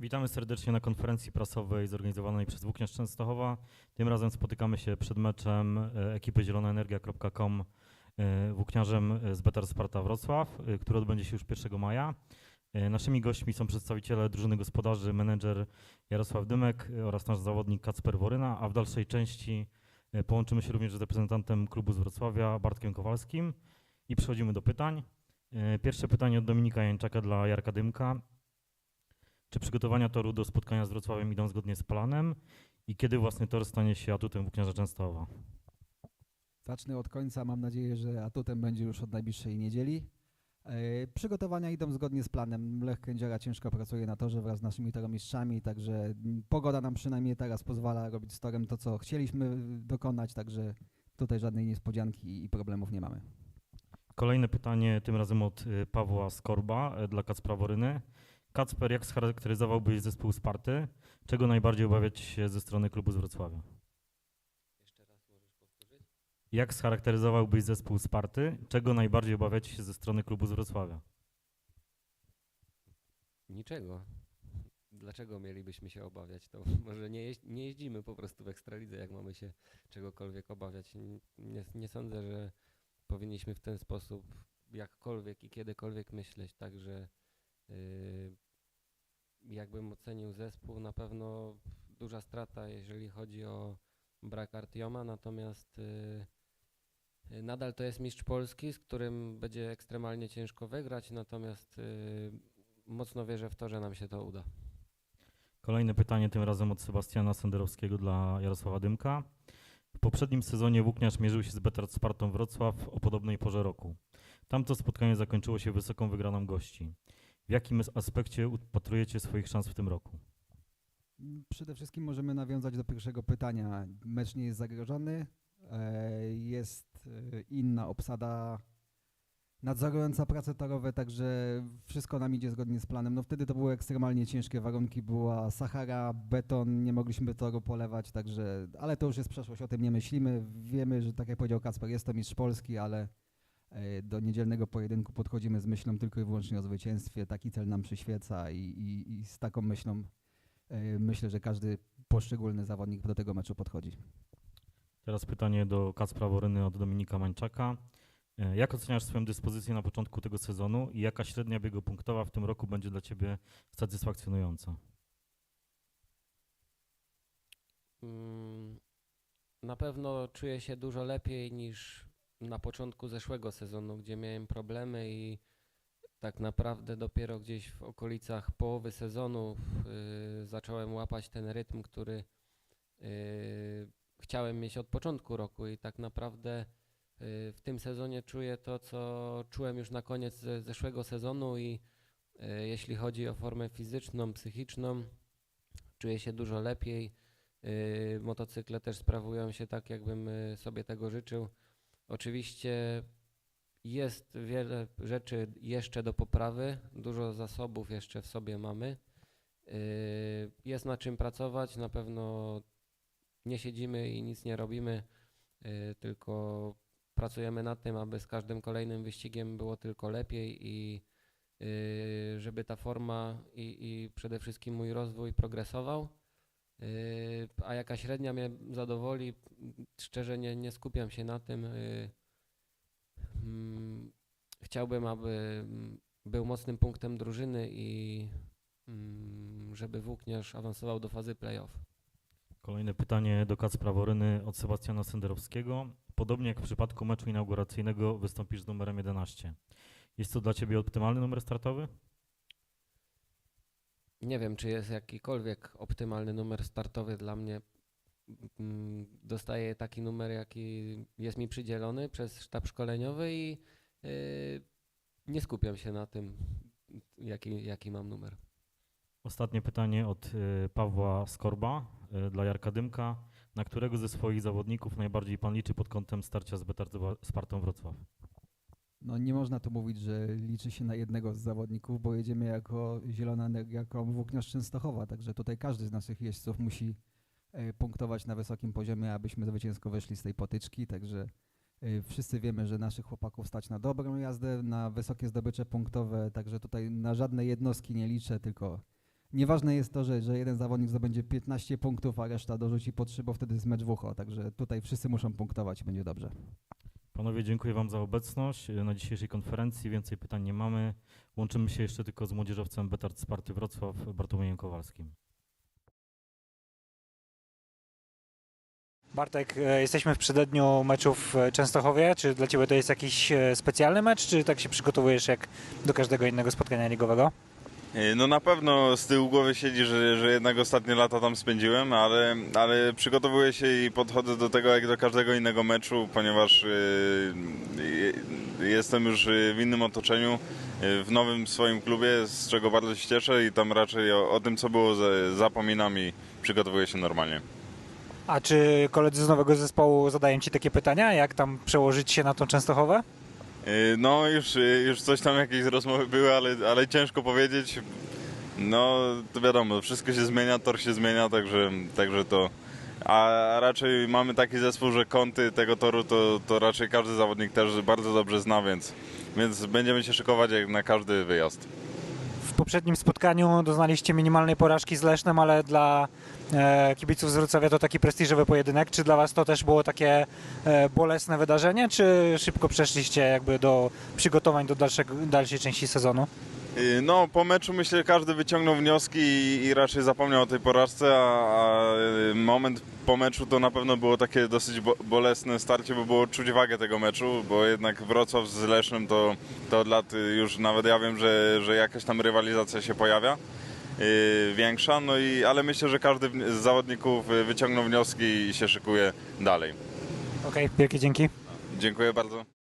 Witamy serdecznie na konferencji prasowej zorganizowanej przez Włókniarz Częstochowa. Tym razem spotykamy się przed meczem e, ekipy zielonaenergia.com e, Włókniarzem e, z Betar Sparta Wrocław, który odbędzie się już 1 maja. Naszymi gośćmi są przedstawiciele drużyny gospodarzy, menedżer Jarosław Dymek oraz nasz zawodnik Kacper Woryna, a w dalszej części połączymy się również z reprezentantem klubu z Wrocławia Bartkiem Kowalskim i przechodzimy do pytań. Pierwsze pytanie od Dominika Jańczaka dla Jarka Dymka. Czy przygotowania toru do spotkania z Wrocławiem idą zgodnie z planem i kiedy własny tor stanie się atutem Włókniarza Częstochowa? Zacznę od końca. Mam nadzieję, że atutem będzie już od najbliższej niedzieli. E, Przygotowania idą zgodnie z planem. Lech Kędziora ciężko pracuje na torze wraz z naszymi toromistrzami, także pogoda nam przynajmniej teraz pozwala robić z torem to, co chcieliśmy dokonać, także tutaj żadnej niespodzianki i problemów nie mamy. Kolejne pytanie, tym razem od y, Pawła Skorba y, dla Kacpra Woryny. Kacper, jak scharakteryzowałbyś zespół Sparty? Czego najbardziej obawiać się ze strony klubu z Wrocławia? Jeszcze raz możesz powtórzyć? Jak scharakteryzowałbyś zespół Sparty? Czego najbardziej obawiać się ze strony klubu z Wrocławia? Niczego. Dlaczego mielibyśmy się obawiać? To może nie, nie jeździmy po prostu w Ekstralidze, jak mamy się czegokolwiek obawiać. Nie, nie sądzę, że powinniśmy w ten sposób jakkolwiek i kiedykolwiek myśleć. Także jakbym ocenił zespół, na pewno duża strata, jeżeli chodzi o brak Artioma, natomiast yy, yy, nadal to jest mistrz Polski, z którym będzie ekstremalnie ciężko wygrać, natomiast yy, mocno wierzę w to, że nam się to uda. Kolejne pytanie, tym razem od Sebastiana Senderowskiego dla Jarosława Dymka. W poprzednim sezonie Włókniarz mierzył się z Betard Spartą Wrocław o podobnej porze roku. Tamto spotkanie zakończyło się wysoką wygraną gości. W jakim aspekcie upatrujecie swoich szans w tym roku? Przede wszystkim możemy nawiązać do pierwszego pytania. Mecz nie jest zagrożony, e, jest e, inna obsada nadzorująca prace torowe, także wszystko nam idzie zgodnie z planem. No wtedy to były ekstremalnie ciężkie warunki, była Sahara, beton, nie mogliśmy toru polewać, także, ale to już jest przeszłość, o tym nie myślimy. Wiemy, że tak jak powiedział Kacper, jest to mistrz Polski, ale do niedzielnego pojedynku podchodzimy z myślą tylko i wyłącznie o zwycięstwie. Taki cel nam przyświeca i, i, i z taką myślą e, myślę, że każdy poszczególny zawodnik do tego meczu podchodzi. Teraz pytanie do Kacpra Woryny od Dominika Mańczaka. E, Jak oceniasz swoją dyspozycję na początku tego sezonu i jaka średnia biegu punktowa w tym roku będzie dla Ciebie satysfakcjonująca? Mm, Na pewno czuję się dużo lepiej niż na początku zeszłego sezonu, gdzie miałem problemy i tak naprawdę dopiero gdzieś w okolicach połowy sezonu y, zacząłem łapać ten rytm, który y, chciałem mieć od początku roku i tak naprawdę y, w tym sezonie czuję to, co czułem już na koniec ze- zeszłego sezonu i y, jeśli chodzi o formę fizyczną, psychiczną, czuję się dużo lepiej. Yy, motocykle też sprawują się tak, jakbym y, sobie tego życzył. Oczywiście jest wiele rzeczy jeszcze do poprawy, dużo zasobów jeszcze w sobie mamy. Yy, Jest na czym pracować, na pewno nie siedzimy i nic nie robimy, yy, tylko pracujemy nad tym, aby z każdym kolejnym wyścigiem było tylko lepiej i yy, żeby ta forma i, i przede wszystkim mój rozwój progresował. Yy, A jaka średnia mnie zadowoli, szczerze nie, nie skupiam się na tym. yy. Mm, Chciałbym, aby mm, był mocnym punktem drużyny i mm, żeby Włókniarz awansował do fazy playoff. Kolejne pytanie do Kacpra Woryny od Sebastiana Senderowskiego. Podobnie jak w przypadku meczu inauguracyjnego wystąpisz z numerem 11. Jest to dla Ciebie optymalny numer startowy? Nie wiem, czy jest jakikolwiek optymalny numer startowy dla mnie. Mm, Dostaję taki numer, jaki jest mi przydzielony przez sztab szkoleniowy i yy, nie skupiam się na tym, jaki, jaki mam numer. Ostatnie pytanie od y, Pawła Skorba y, dla Jarka Dymka. Na którego ze swoich zawodników najbardziej Pan liczy pod kątem starcia z Betard Spartą Wrocław? No nie można tu mówić, że liczy się na jednego z zawodników, bo jedziemy jako Zielona Energia, jako Włókniarz Częstochowa, także tutaj każdy z naszych jeźdźców musi e, punktować na wysokim poziomie, abyśmy zwycięsko wyszli z tej potyczki, także e, wszyscy wiemy, że naszych chłopaków stać na dobrą jazdę, na wysokie zdobycze punktowe, także tutaj na żadne jednostki nie liczę, tylko Nieważne jest to, że, że jeden zawodnik zdobędzie 15 punktów, a reszta dorzuci po 3, bo wtedy jest mecz w ucho. Także tutaj wszyscy muszą punktować będzie dobrze. Panowie, dziękuję Wam za obecność na dzisiejszej konferencji. Więcej pytań nie mamy. Łączymy się jeszcze tylko z młodzieżowcem Betard Sparty Wrocław, Bartłomiejem Kowalskim. Bartek, e, jesteśmy w przededniu meczu w e, Częstochowie. Czy dla Ciebie to jest jakiś e, specjalny mecz, czy tak się przygotowujesz jak do każdego innego spotkania ligowego? E, No na pewno z tyłu głowy siedzi, że, że jednak ostatnie lata tam spędziłem, ale, ale przygotowuję się i podchodzę do tego jak do każdego innego meczu, ponieważ e, jestem już w innym otoczeniu, e, w nowym swoim klubie, z czego bardzo się cieszę i tam raczej o, o tym co było za- zapominam i przygotowuję się normalnie. A czy koledzy z nowego zespołu zadają Ci takie pytania, jak tam przełożyć się na tą Częstochowę? E, No już, e, już coś tam jakieś rozmowy były, ale, ale ciężko powiedzieć. No to wiadomo, wszystko się zmienia, tor się zmienia, także, także to. A raczej mamy taki zespół, że kąty tego toru to, to raczej każdy zawodnik też bardzo dobrze zna, więc, więc będziemy się szykować jak na każdy wyjazd. Poprzednim spotkaniu doznaliście minimalnej porażki z Lesznem, ale dla e, kibiców z Wrocławia to taki prestiżowy pojedynek. Czy dla Was to też było takie e, bolesne wydarzenie, czy szybko przeszliście jakby do przygotowań do dalszego, dalszej części sezonu? Y, No, po meczu myślę, że każdy wyciągnął wnioski i, i raczej zapomniał o tej porażce, a, a y, moment po meczu to na pewno było takie dosyć bo, bolesne starcie, bo było czuć wagę tego meczu, bo jednak Wrocław z Lesznem to, to od lat y, już nawet ja wiem, że, że jakaś tam rywalizacja się pojawia. y, Większa, no i ale myślę, że każdy z zawodników wyciągnął wnioski i się szykuje dalej. Okej, wielkie dzięki. Dziękuję bardzo.